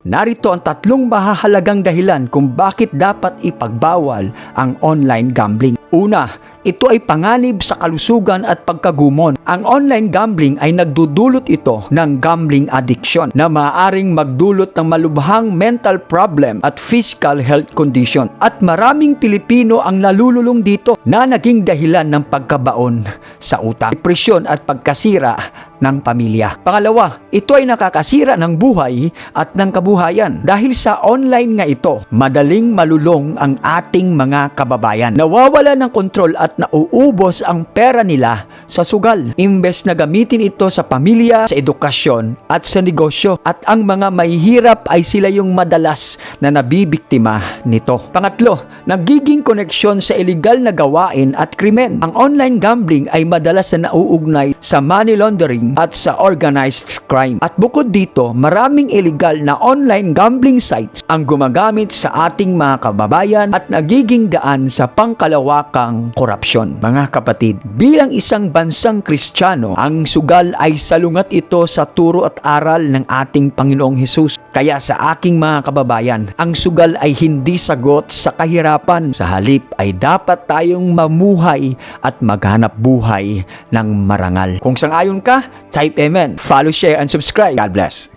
Narito ang tatlong mahahalagang dahilan kung bakit dapat ipagbawal ang online gambling. Una, ito ay panganib sa kalusugan at pagkagumon. Ang online gambling ay nagdudulot ito ng gambling addiction na maaaring magdulot ng malubhang mental problem at physical health condition. At maraming Pilipino ang nalululong dito na naging dahilan ng pagkabaon sa utang, depresyon at pagkasira ng pamilya. Pangalawa, ito ay nakakasira ng buhay at ng kabuhayan. Dahil sa online nga ito, madaling malulong ang ating mga kababayan. Nawawala ng kontrol at nauubos ang pera nila sa sugal. Imbes na gamitin ito sa pamilya, sa edukasyon at sa negosyo. At ang mga mahihirap ay sila yung madalas na nabibiktima nito. Pangatlo, nagiging koneksyon sa illegal na gawain at krimen. Ang online gambling ay madalas na nauugnay sa money laundering at sa organized crime. At bukod dito, maraming illegal na online gambling sites ang gumagamit sa ating mga kababayan at nagiging daan sa pangkalawakang korupsyon. Mga kapatid, bilang isang bansang kristyano, ang sugal ay salungat ito sa turo at aral ng ating Panginoong Hesus. Kaya sa aking mga kababayan, ang sugal ay hindi sagot sa kahirapan. Sa halip ay dapat tayong mamuhay at maghanap buhay ng marangal. Kung sang-ayon ka, type Amen. Follow, share, and subscribe. God bless.